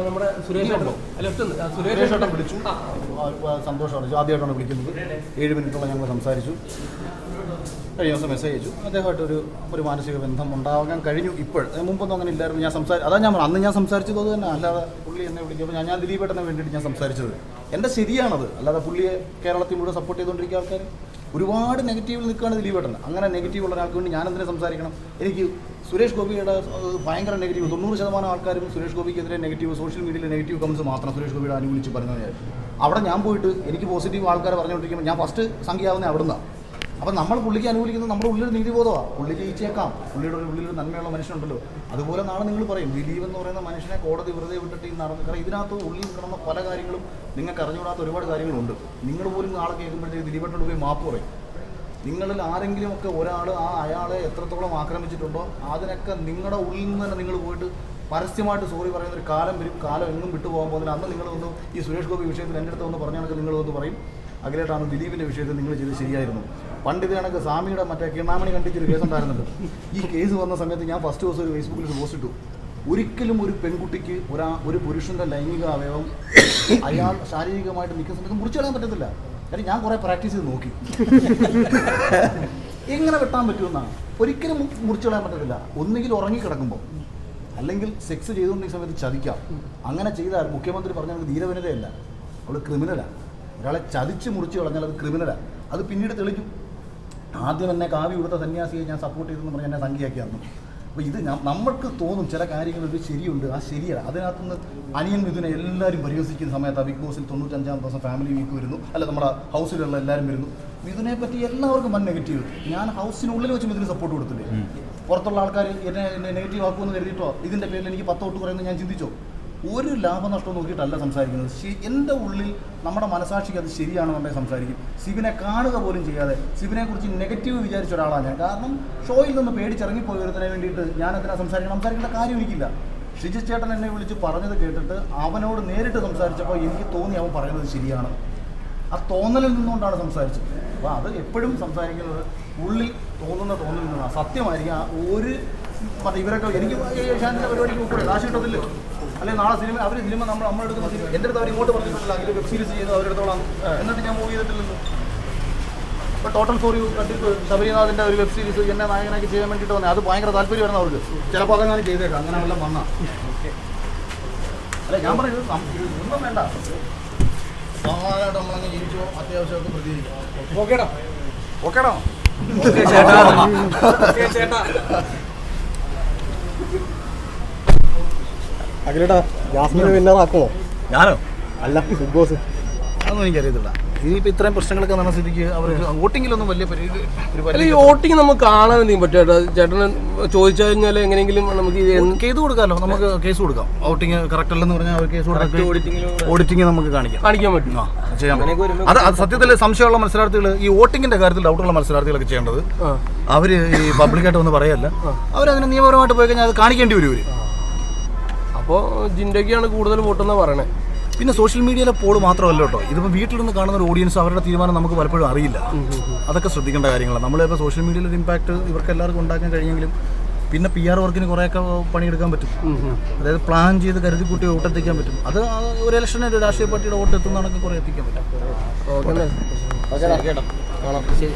അപ്പോൾ നമ്മുടെ സുരേഷ് സുരേഷ് ഏട്ടൻ വിളിച്ചു. സന്തോഷമാണ്. ആദ്യമായിട്ടാണ് വിളിക്കുന്നത്. ഏഴ് മിനിറ്റോളം ഞങ്ങൾ സംസാരിച്ചു. കഴിഞ്ഞ ദിവസം മെസ്സേജ് അയച്ചു. അദ്ദേഹമായിട്ട് ഒരു ഒരു മാനസിക ബന്ധം ഉണ്ടാകാൻ കഴിഞ്ഞു ഇപ്പോൾ. അതിന് മുമ്പൊന്നും അങ്ങനെ ഇല്ലായിരുന്നു. ഞാൻ സംസാരിച്ചു അതാ ഞാൻ അന്ന് ഞാൻ സംസാരിച്ചത് അത് തന്നെ അല്ലാതെ പുള്ളി എന്നെ വിളിക്കുമ്പോൾ ഞാൻ ഞാൻ ദിലീപേട്ടനെ വേണ്ടിയിട്ട് ഞാൻ സംസാരിച്ചത്. എന്റെ ശരിയാണത്. അല്ലാതെ പുള്ളിയെ കേരളത്തിൽ മുഴുവൻ സപ്പോർട്ട് ചെയ്തുകൊണ്ടിരിക്കുന്ന ആൾക്കാർ ഒരുപാട് നെഗറ്റീവിൽ നിൽക്കുകയാണ് ദിലീപേട്ടൻ അങ്ങനെ നെഗറ്റീവ് ഉള്ള ഒരാൾക്ക് വേണ്ടി ഞാൻ എന്തിനെ സംസാരിക്കണം? എനിക്ക് സുരേഷ് ഗോപിയുടെ ഭയങ്കര നെഗറ്റീവ് തൊണ്ണൂറ് ശതമാനം ആൾക്കാരും സുരേഷ് ഗോപിക്കെതിരെ നെഗറ്റീവ് സോഷ്യൽ മീഡിയയിലെ നെഗറ്റീവ് കമൻസ് മാത്രം സുരേഷ് ഗോപിയുടെ അനുകൂലിച്ച് പറഞ്ഞത് ഞാൻ. അവിടെ ഞാൻ പോയിട്ട് എനിക്ക് പോസിറ്റീവ് ആൾക്കാർ പറഞ്ഞുകൊണ്ടിരിക്കുമ്പോൾ ഞാൻ ഫസ്റ്റ് സംഖ്യയാവുന്നത് അവിടുന്ന്. അപ്പം നമ്മൾ പുള്ളിക്ക് അനുകൂലിക്കുന്നത് നമ്മുടെ ഉള്ളിൽ നീതിബോധമാണ് പുള്ളി ജയിച്ചേക്കാം പുള്ളിയുടെ ഒരു നന്മയുള്ള മനുഷ്യനുണ്ടല്ലോ. അതുപോലെ നാളെ നിങ്ങൾ പറയും ദിലീപ് എന്ന് പറയുന്ന മനുഷ്യനെ കോടതി വെറുതെ വിട്ടിട്ട് ഈ നടന്നു കാരണം ഇതിനകത്ത് ഉള്ളിൽ കിടന്ന പല കാര്യങ്ങളും നിങ്ങൾക്ക് അറിഞ്ഞുകൂടാത്ത ഒരുപാട് കാര്യങ്ങളുണ്ട്. നിങ്ങൾ പോലും നാളെ കേൾക്കുമ്പോഴത്തേക്ക് ദിലീപട്ടോട് പോയി മാപ്പ് പറയും. നിങ്ങളിൽ ആരെങ്കിലും ഒക്കെ ഒരാൾ ആ അയാളെ എത്രത്തോളം ആക്രമിച്ചിട്ടുണ്ടോ അതിനൊക്കെ നിങ്ങളുടെ ഉള്ളിൽ നിന്ന് തന്നെ നിങ്ങൾ പോയിട്ട് പരസ്യമായിട്ട് സോറി പറയുന്ന ഒരു കാലം വരും. കാലം എങ്ങും വിട്ടു പോകാൻ പോകുന്നില്ല. അന്ന് നിങ്ങൾ ഈ സുരേഷ് ഗോപി വിഷയത്തിൽ എന്റെ അടുത്ത് വന്ന് പറഞ്ഞാൽ കണക്ക് നിങ്ങൾ വന്ന് പറയും. അഖിലേട്ടാണ് ദിലീപിന്റെ വിഷയത്തിൽ നിങ്ങൾ ചെയ്ത് ശരിയായിരുന്നു. പണ്ട് ഇത് കണക്ക് സ്വാമിയുടെ മറ്റേ കിണാമണി കണ്ടിച്ചൊരു കേസ് ഉണ്ടായിരുന്നുണ്ട് ഈ കേസ് വന്ന സമയത്ത് ഞാൻ ഫസ്റ്റ് ദിവസം ഒരു ഫേസ്ബുക്കിൽ ഒരു പോസ്റ്റ് ഇട്ടു. ഒരിക്കലും ഒരു പെൺകുട്ടിക്ക് ഒരാ ഒരു പുരുഷന്റെ ലൈംഗിക അവയവം അയാൾ ശാരീരികമായിട്ട് നിൽക്കുന്ന സമയത്ത് മുറിച്ചു കളയാൻ പറ്റത്തില്ല. കാര്യം ഞാൻ കുറേ പ്രാക്ടീസ് ചെയ്ത് നോക്കി. എങ്ങനെ വെട്ടാൻ പറ്റുമെന്നാണ്. ഒരിക്കലും മുറിച്ചിടാൻ പറ്റത്തില്ല. ഒന്നുകിൽ ഉറങ്ങിക്കിടക്കുമ്പോൾ അല്ലെങ്കിൽ സെക്സ് ചെയ്തുകൊണ്ടിരിക്കുന്ന സമയത്ത് ചതിക്കാം. അങ്ങനെ ചെയ്താൽ മുഖ്യമന്ത്രി പറഞ്ഞ ധീരവനിതയല്ല. അവൾ ക്രിമിനലാണ് ഒരാളെ ചതിച്ച് മുറിച്ച് കളഞ്ഞാൽ അത് ക്രിമിനലാണ് അത് പിന്നീട് തെളിഞ്ഞു ആദ്യം എന്നെ കാവി കൊടുത്ത സന്യാസിയെ ഞാൻ സപ്പോർട്ട് ചെയ്തെന്ന് പറഞ്ഞ് എന്നെ സംഖ്യയാക്കി തന്നു അപ്പോൾ ഇത് നമ്മൾക്ക് തോന്നും ചില കാര്യങ്ങൾ ഒരു ശരിയുണ്ട് ആ ശരിയല്ല അതിനകത്തുനിന്ന് അനിയൻ മിഥുനെ എല്ലാവരും പരിഹസിക്കുന്ന സമയത്ത് ആ ബിഗ് ബോസിൽ തൊണ്ണൂറ്റഞ്ചാം ദിവസം ഫാമിലി വീക്ക് വരുന്നു. അല്ല നമ്മുടെ ഹൗസിലുള്ള എല്ലാവരും വരുന്നു. മിഥുനെ പറ്റി എല്ലാവർക്കും വൻ നെഗറ്റീവ് ഞാൻ ഹൗസിനുള്ളിൽ വെച്ച് മിഥുന് സപ്പോർട്ട് കൊടുത്തില്ലേ? പുറത്തുള്ള ആൾക്കാർ എന്നെ എന്നെ നെഗറ്റീവ് ആക്കുമെന്ന് കരുതിയിട്ടോ? ഇതിന്റെ പേരിൽ എനിക്ക് പത്ത് തൊട്ട് പറയുന്നത് ഞാൻ ചിന്തിച്ചോ? ഒരു ലാഭനഷ്ടം നോക്കിയിട്ടല്ല സംസാരിക്കുന്നത്. എന്റെ ഉള്ളിൽ നമ്മുടെ മനസാക്ഷിക്ക് അത് ശരിയാണെന്നുണ്ടെങ്കിൽ സംസാരിക്കും. സിബിനെ കാണുക പോലും ചെയ്യാതെ. സിബിനെ കുറിച്ച് നെഗറ്റീവ് വിചാരിച്ച ഒരാളാണ് ഞാൻ. കാരണം ഷോയിൽ നിന്ന് പേടിച്ചിറങ്ങിപ്പോയതിനെ വേണ്ടിയിട്ട് ഞാൻ അതിനെ സംസാരിക്കണം? സംസാരിക്കേണ്ട കാര്യം എനിക്കില്ല. ഷിജി ചേട്ടൻ എന്നെ വിളിച്ച് പറഞ്ഞത് കേട്ടിട്ട് അവനോട് നേരിട്ട് സംസാരിച്ചപ്പോൾ എനിക്ക് തോന്നി അവൻ പറയുന്നത് ശരിയാണ്. ആ തോന്നലിൽ നിന്നുകൊണ്ടാണ് സംസാരിച്ചത്. അപ്പോൾ അത് എപ്പോഴും സംസാരിക്കുന്നത് ഉള്ളിൽ തോന്നുന്ന തോന്നലിൽ നിന്നാണ്. സത്യമായിരിക്കും. ആ ഒരു മറ്റേ ഇവരൊക്കെ എനിക്ക് ഏഷ്യാനിന്റെ പരിപാടിക്ക് കൂടെ കാശ് കിട്ടത്തില്ല. അല്ലെങ്കിൽ നാളെ സിനിമ അവർ സിനിമ നമ്മൾ നമ്മളെടുക്കുന്ന സിനിമ എന്റെ അടുത്ത് അവർ ഇങ്ങോട്ട് പറഞ്ഞിട്ടില്ല അതിൽ വെബ് സീരീസ് ചെയ്ത് അവരെടുത്തോളാം എന്നിട്ട് ഞാൻ മൂവ് ചെയ്തിട്ടില്ലല്ലോ. ഇപ്പോൾ ടോട്ടൽ ഫോർ യു കണ്ടിട്ട് ശബരിനാഥിന്റെ ഒരു വെബ് സീരീസ് എന്നെ നായകനാക്കി ചെയ്യാൻ വേണ്ടിയിട്ട് വന്നത് അത് ഭയങ്കര താല്പര്യമായിരുന്നു അവർക്ക്. ചിലപ്പോൾ അതങ്ങനെ ചെയ്തേക്കാം. അങ്ങനെ വല്ലതും വന്നാൽ അല്ല ഞാൻ പറയുന്നത് ഒന്നും വേണ്ട. സമാധാനമായിട്ട് നമ്മളങ്ങ് ജീവിച്ചോ അത്യാവശ്യമൊക്കെ പ്രതികരിക്കും ഓക്കേടാ. ഓക്കേടാ. ഓക്കെ ചേട്ടാ. ചേട്ടാ. അഖിലേട്ടാ ജാസ്മിനെ വിന്നറാക്കുമോ ഞാനോ? അല്ല ബിഗ് ബോസ്. അതൊന്നും എനിക്കറിയത്തില്ല. ഇനിയിപ്പോൾ ഇത്രയും പ്രശ്നങ്ങളൊക്കെ നടന്ന സ്ഥിതിക്ക് അവർക്ക് വോട്ടിങ്ങിലൊന്നും വലിയ അല്ല പരിധി ഈ വോട്ടിങ് നമുക്ക് കാണാൻ എന്തെങ്കിലും പറ്റും ചേട്ടാ ചേട്ടന് ചോദിച്ചു കഴിഞ്ഞാൽ എങ്ങനെയെങ്കിലും നമുക്ക് കേസ് കൊടുക്കാമല്ലോ നമുക്ക് കേസ് കൊടുക്കാം. വോട്ടിംഗ് കറക്റ്റ് അല്ലെന്ന് പറഞ്ഞാൽ അവർ കേസ് കൊടുക്കാം. ഓഡിറ്റിംഗ് നമുക്ക് കാണിക്കാം. കാണിക്കാൻ പറ്റും. ചെയ്യാൻ അത് അത് സത്യത്തിൽ സംശയമുള്ള മത്സരാർത്ഥികൾ ഈ വോട്ടിങ്ങിന്റെ കാര്യത്തിൽ ഡൗട്ടുള്ള മത്സരാർത്ഥികളൊക്കെ ചെയ്യേണ്ടത് അവർ അവർ ഈ പബ്ലിക്കായിട്ട് ഒന്ന് പറയല്ല. അവരതിന് നിയമപരമായിട്ട് പോയി കഴിഞ്ഞാൽ അത് കാണിക്കേണ്ടി വരും അപ്പോൾ ജിൻഡൊക്കെയാണ് കൂടുതൽ വോട്ടെന്നാ പറയണേ. പിന്നെ സോഷ്യൽ മീഡിയയിലെ പോൾ മാത്രമല്ല കേട്ടോ. ഇതിപ്പോൾ വീട്ടിലിരുന്ന് കാണുന്ന ഒരു ഓഡിയൻസ് അവരുടെ തീരുമാനം നമുക്ക് പലപ്പോഴും അറിയില്ല. അതൊക്കെ ശ്രദ്ധിക്കേണ്ട കാര്യങ്ങളാണ്. നമ്മളിപ്പോൾ സോഷ്യൽ മീഡിയയിൽ ഒരു ഇമ്പാക്ട് ഇവർക്ക് എല്ലാവർക്കും ഉണ്ടാക്കാൻ കഴിഞ്ഞെങ്കിലും പിന്നെ പി ആർ വർക്കിന് കുറേയൊക്കെ പണിയെടുക്കാൻ പറ്റും. അതായത് പ്ലാൻ ചെയ്ത് കരുതി കൂട്ടി വോട്ടെത്തിക്കാൻ പറ്റും. അത് ഒരു ഇലക്ഷനെ ഒരു രാഷ്ട്രീയ പാർട്ടിയുടെ വോട്ട് എത്തുന്നതാണെങ്കിൽ കുറേ എത്തിക്കാൻ പറ്റും. ഓക്കെ ശരി.